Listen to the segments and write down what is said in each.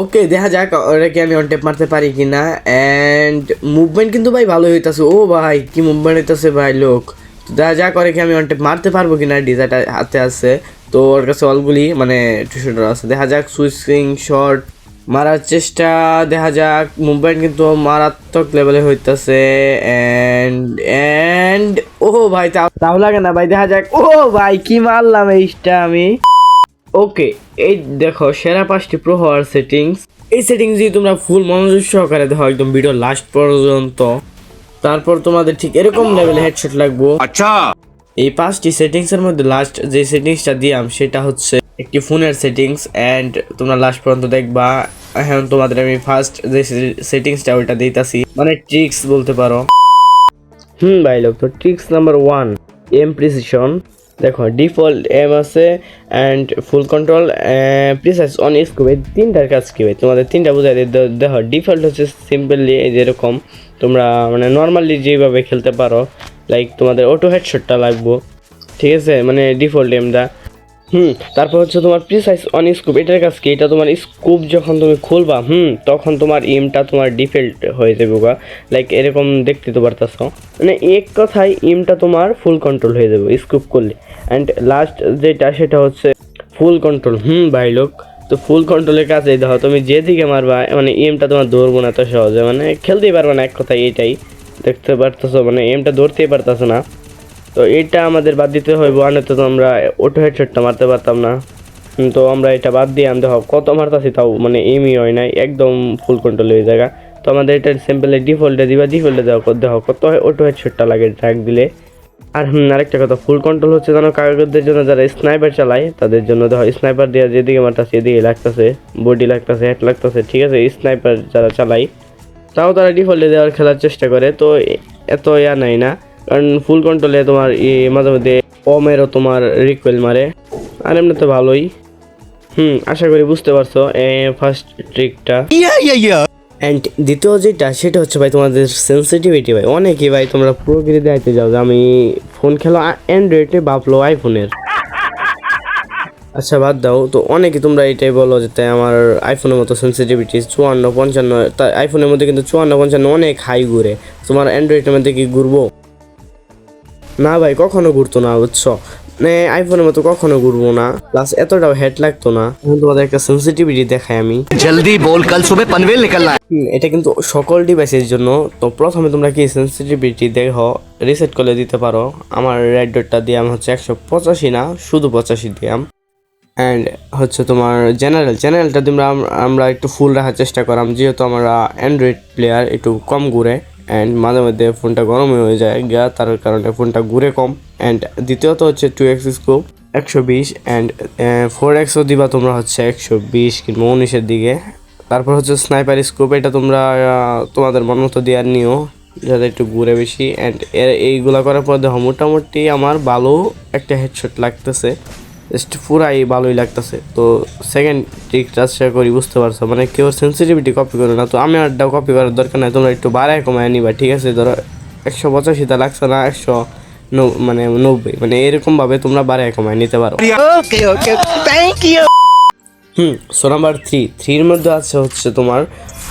ওকে দেখা যাক ওরা কি আমি অন টেপ মারতে পারি কি না অ্যান্ড মুভমেন্ট কিন্তু ভাই ভালো হইতাছে। ও ভাই, কি মুভমেন্ট হইতাছে ভাই, লোক। দেখা যাক ওরা কি আমি অন টেপ মারতে পারব কি না ডিজাইনটা হাতে আছে। তো ওর কাছে অলগুলি মানে টু আছে। দেখা যাক সুইচিং শট মারার চেষ্টা, দেখা যাক মুভমেন্ট কিন্তু মারাত্মক লেভেলে হইতাছে। অ্যান্ড অ্যান্ড ও ভাই তাও লাগে না ভাই, দেখা যাক। ও ভাই, কি মারলাম এইটা আমি? ওকে এই দেখো সেরা পাঁচটি প্রহর সেটিংস এই সেটিংস যদি তোমরা ফুল মনোযোগ সহকারে দেখো একদম ভিডিও লাস্ট পর্যন্ত। তারপর তোমাদের ঠিক এরকম লেভেলে হেডশট লাগবো। আচ্ছা। এই পাঁচটি সেটিংস এর মধ্যে লাস্ট যে সেটিংসটা দিলাম সেটা হচ্ছে একটি ফোনের সেটিংস অ্যান্ড তোমরা লাস্ট পর্যন্ত দেখবা। এখন তোমাদের আমি ফার্স্ট যে সেটিংসটা ওইটা দিতাছি। মানে ট্রিক্স বলতে পারো। হুম ভাই লোক তো ট্রিক্স নাম্বার ওয়ান এমপ্রিসিশন দেখো ডিফল্ট এম আছে and full control precise on scope এই তিনটার কাজ কী ভাই? তোমাদের তিনটা বোঝাই দেখো ডিফল্ট হচ্ছে সিম্পলি যেরকম তোমরা মানে নর্মালি যেভাবে খেলতে পারো লাইক তোমাদের অটো হেডশটটা লাগবো, ঠিক আছে? মানে ডিফল্ট এমটা হুম, তারপর হচ্ছে তোমার প্রিসাইজ অন স্কোপ এটার কাজ কি? এটা তোমার স্কোপ যখন তুমি খুলবা, হুম, তখন তোমার ইমটা তোমার ডিফল্ট হয়ে যাবে গা। লাইক এরকম দেখতে তো পারতাছ। মানে এক কথায় ইমটা তোমার ফুল কন্ট্রোল হয়ে যাবে স্কোপ করলে। অ্যান্ড লাস্ট যেটা, সেটা হচ্ছে ফুল কন্ট্রোল হুম, ভাই লোক, তো ফুল কন্ট্রোলের কাছে দেখো, তুমি যেদিকে মারবা মানে এমটা তোমার ধরবো না তো সহজে। মানে খেলতেই পারবে না এক কথায় এটাই। দেখতে পারতেছো মানে এমটা ধরতেই পারতেছো না। তো এটা আমাদের বাদ দিতে হইব আনতে তো আমরা অটো হেডশটটা মারতে পারতাম না। তো আমরা এটা বাদ দিয়ে আনতে হোক কত মারতাছি তাও মানে এমই হয় নাই, একদম ফুল কন্ট্রোল হয়ে জায়গা তো আমাদের এটা সিম্পলি ডিফল্টে দিবা ডিফল্টে দেওয়া দেখো কত অটো হেডশটটা লাগে ট্র্যাক দিলে। আর হুম, আরেকটা কথা ফুল কন্ট্রোল হচ্ছে যেন কাগজদের জন্য যারা স্নাইপার চালায়, তাদের জন্য দেখো স্নাইপার দেওয়া যেদিকে মারতাছে, এদিকে লাগতেছে বডি লাগতেছে হেড লাগতেছে, ঠিক আছে স্নাইপার যারা চালায়, তাও তারা ডিফল্টে দেওয়ার খেলার চেষ্টা করে। তো এত ইয়া নাই না। কারণ ফুল কন্ট্রোলে তোমার মাঝে মধ্যে কমেরও তোমার রিকোয়েল মারে। আর এমনি তো ভালোই। হুম আশা করি বুঝতে পারছ ফার্স্ট ট্রিকটা অ্যান্ড দ্বিতীয় যেটা সেটা হচ্ছে ভাই তোমাদের সেন্সিটিভিটি ভাই। অনেকেই ভাই তোমরা প্রকৃতি দেখাইতে যাও যে আমি ফোন খেলো অ্যান্ড্রয়েডে ভাবলো আইফোনের আচ্ছা বাদ দাও। তো অনেকে তোমরা এটাই বলো যে তাই আমার আইফোনের মতো সেন্সিটিভিটি চুয়ান্ন পঞ্চান্ন আইফোনের মধ্যে কিন্তু চুয়ান্ন পঞ্চান্ন অনেক হাই ঘুরে। তোমার অ্যান্ড্রয়েডের মধ্যে কি ঘুরবো? না ভাই কখনো ঘুরতো না বুঝছ? মানে আইফোনের মতো কখনো ঘুরবো না। প্লাস এতটাও হেড লাগতো না। এখন তোমাদের একটা সেন্সিটিভিটি দেখাই আমি। জলদি বল কাল সুবে পানভেল নিকলনা এটা কিন্তু সকল ডিভাইসের জন্য। তো প্রথমে তোমরা কি সেন্সিটিভিটি দেখো রিসেট করে দিতে পারো? আমার রেড ডটটা দিয়াম হচ্ছে একশো পঁচাশি না শুধু পঁচাশি দিয়াম অ্যান্ড হচ্ছে তোমার জেনারেল জেনারেলটা তোমরা আমরা একটু ফুল রাখার চেষ্টা করাম যেহেতু আমরা অ্যান্ড্রয়েড প্লেয়ার একটু কম ঘুরে। অ্যান্ড মাঝে মধ্যে ফোনটা গরম হয়ে যায় গা তার কারণে ফোনটা ঘুরে কম অ্যান্ড দ্বিতীয়ত হচ্ছে টু এক্স স্কোপ একশো বিশ অ্যান্ড ফোর এক্সও দিবা তোমরা হচ্ছে একশো বিশ কিংবা উনিশের দিকে। তারপর হচ্ছে স্নাইপার স্কোপ এটা তোমরা তোমাদের মন মতো দেওয়ার নিও, যাতে একটু ঘুরে বেশি অ্যান্ড এইগুলা করার পর দেখো মোটামুটি আমার ভালো একটা হেডশট লাগতেছে। পুরাই ভালোই লাগতেছে। তো সেকেন্ড ট্রিকটা আশা করি বুঝতে পারছ? মানে কেউ সেন্সিটিভিটি কপি করো না তো আমি আরটাও কপি করার দরকার নাই তোমরা একটু বাড়ায় কমায় নিবা ঠিক আছে? ধরো একশো পঁচাশিটা লাগছে না একশো মানে নব্বই মানে এরকমভাবে তোমরা বাড়ায় কমায় নিতে পারো। হুম সো নাম্বার থ্রি থ্রির মধ্যে আছে হচ্ছে তোমার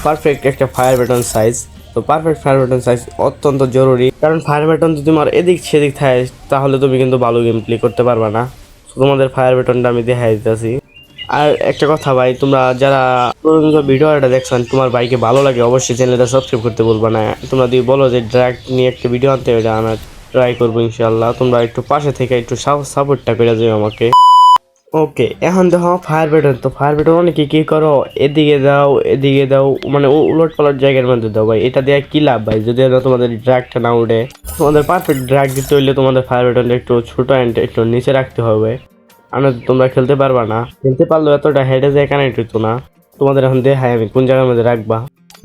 পারফেক্ট একটা ফায়ার ব্যাটন সাইজ তো পারফেক্ট ফায়ার ব্যাটন সাইজ অত্যন্ত জরুরি কারণ ফায়ার ব্যাটন যদি তোমার এদিক সেদিক থাকে তাহলে তুমি কিন্তু ভালো গেম প্লে করতে পারবে না। তোমাদের ফায়ার বেটনটা আমি দেখাই দিতেছি। আর একটা কথা ভাই, তোমরা যারা পর্যন্ত ভিডিওটা দেখছেন, তোমার বাইকে ভালো লাগে, অবশ্যই চ্যানেলটা সাবস্ক্রাইব করতে বলব না। তোমরা যদি বলো যে ড্রাগ নিয়ে একটা ভিডিও আনতে হবে আনার ট্রাই করব ইনশাল্লাহ তোমরা একটু পাশে থেকে একটু সাপোর্টটা করে যাবে আমাকে। ওকে এখন দেখো ফায়ার ব্যাটন তো ফায়ার ব্যাটন অনেকে কি করো? এদিকে দাও এদিকে দাও মানে উলট পালট জায়গার মধ্যে দাও ভাই। এটা দিয়ে কি লাভ ভাই? যদি না তোমাদের ড্রাগটা না উঠে তোমাদের পারফেক্ট ড্রাগ দিতে হইলে তোমাদের ফায়ার ব্যাটনটা একটু ছোটো অ্যান্ড একটু নিচে রাখতে হবে। নয়তো তোমরা খেলতে পারবা না। খেলতে পারলেও এতটা হেডে যায় কানেক্ট হইতো না। তোমাদের এখন দেখাই আমি কোন জায়গার মধ্যে রাখবা।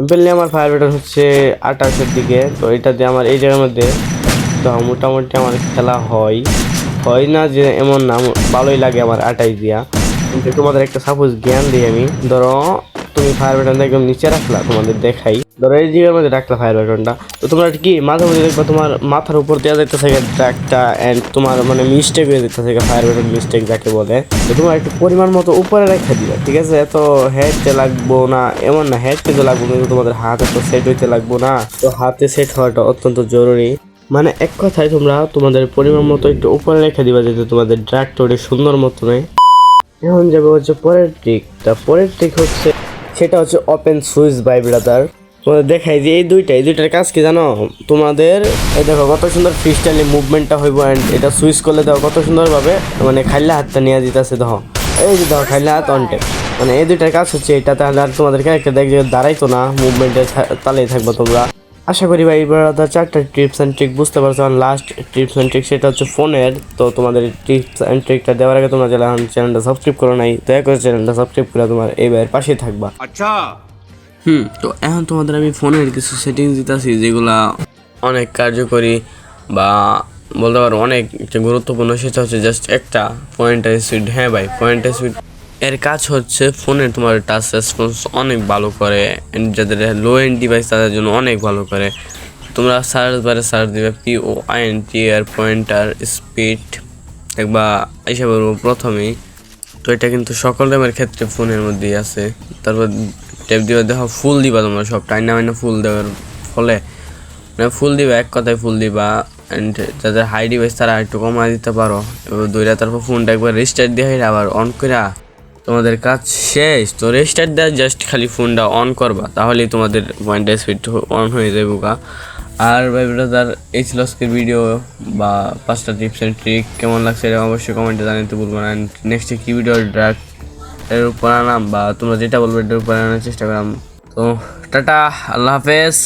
বেললে আমার ফায়ার ব্যাটন হচ্ছে আঠাশের দিকে, তো এটা দিয়ে আমার এই জায়গার মধ্যে, তো মোটামুটি আমার খেলা হয়। হয় না যে এমন না আমার ভালোই লাগে আমার আটাই দিয়া। কিন্তু তোমাদের একটা সাপোজ জ্ঞান দিই আমি। ধরো, তুমি ফায়ার ব্যাটন একদম নিচে রাখলা, তোমাদের দেখাই। ধরো এই জায়গার মধ্যে রাখলা ফায়ার বাটনটা তো তোমরা কি মাঝে মধ্যে দেখবা তোমার মাথার উপর দেওয়া যেতে থাকে ট্র্যাকটা অ্যান্ড তোমার মানে মিস্টেক হয়ে যেতে থাকে ফায়ার বাটন মিস্টেক যাকে বলে। তো তোমার একটু পরিমাণ মতো উপরে রেখে দিবে, ঠিক আছে? এত হেডতে লাগবো না, এমন না হেড কিন্তু লাগবো, কিন্তু তোমাদের হাতে তো সেট হইতে লাগবো না। তো হাতে সেট হওয়াটা অত্যন্ত জরুরি। মানে এক কথায় তোমরা তোমাদের পরিমাণ মতো একটু উপরে রেখে দিবা যাতে তোমাদের ট্র্যাক্টরে সুন্দর মতো নেই এখন যাবে হচ্ছে পরের ট্রিকটা পরের ট্রিক হচ্ছে, সেটা হচ্ছে ওপেন সুইচ বাই ব্রাদার তোমাদের দেখাই যে এই দুইটা এই দুইটার কাজ কি জানো? তোমাদের, এই দেখো কত সুন্দর ফ্রিস্টাইলে মুভমেন্টটা হইব অ্যান্ড এটা সুইচ করলে দেখো কত সুন্দরভাবে মানে খাইলে হাতটা নিয়ে দিতেছে দেখো। এই যে দেখো খাইলে হাত অনটে মানে এই দুইটার কাজ হচ্ছে এটা, তাহলে আর তোমাদের ক্যারেক্টার দেখ যে দাঁড়াইতো না মুভমেন্টে তালেই থাকব তোমরা। আশা করি ভাই ব্রাদার চারটা টিপস অ্যান্ড ট্রিক বুঝতে পারছ। আর লাস্ট টিপস অ্যান্ড ট্রিক সেটা হচ্ছে ফোনের। তো তোমাদের টিপস অ্যান্ড ট্রিকটা দেওয়ার আগে তোমরা যারা চ্যানেলটা সাবস্ক্রাইব করো নাই দয়া করে চ্যানেলটা সাবস্ক্রাইব করে তোমার এই ভাইয়ের পাশেই থাকবা। আচ্ছা। হুম তো এখন তোমাদের আমি ফোনের কিছু সেটিংস দিতেছি যেগুলা অনেক কার্যকরী বা বলতে পারো অনেক একটা গুরুত্বপূর্ণ সেটা হচ্ছে জাস্ট একটা পয়েন্টার স্পিড হ্যাঁ ভাই পয়েন্টের স্পিড এর কাজ হচ্ছে ফোনে তোমার টাচ রেসপন্স অনেক ভালো করে যাদের লো এন্ড ডিভাইস তাদের জন্য অনেক ভালো করে। তোমরা সার্চ বারে সার্চ দিবে P O I N T R pointer speed একবা বলব প্রথমেই। তো এটা কিন্তু সকল র্যামের ক্ষেত্রে ফোনের মধ্যেই আছে। তারপর টেপ দিবা, দেখো ফুল দিবা তোমরা সব, টাইনা মাইনা ফুল দেওয়ার ফলে। মানে ফুল দিবা, এক কথায় ফুল দিবা অ্যান্ড যাদের হাই ডিভাইস তারা একটু কমায় দিতে পারো। এবার দুইটা তারপর ফোনটা একবার রেজিস্টার দিয়ে আবার অন করে তোমাদের কাজ শেষ। তো রেজিস্টার দেওয়া জাস্ট খালি ফোনটা অন করবা, তাহলেই তোমাদের পয়েন্ট স্পিড অন হয়ে যাবে বোকা আর ভাই ব্রাদার এই ছিল ভিডিও বা পাঁচটা টিপস অ্যান্ড ট্রিক কেমন লাগছে এটা অবশ্যই কমেন্টে জানাতে বলব না। নেক্সটে কী ভিডিও ড্রাগ এর উপর আনাম, বা তোমরা যেটা বলবে এটার উপর আনার চেষ্টা করাম তো টাটা, আল্লাহ হাফেজ।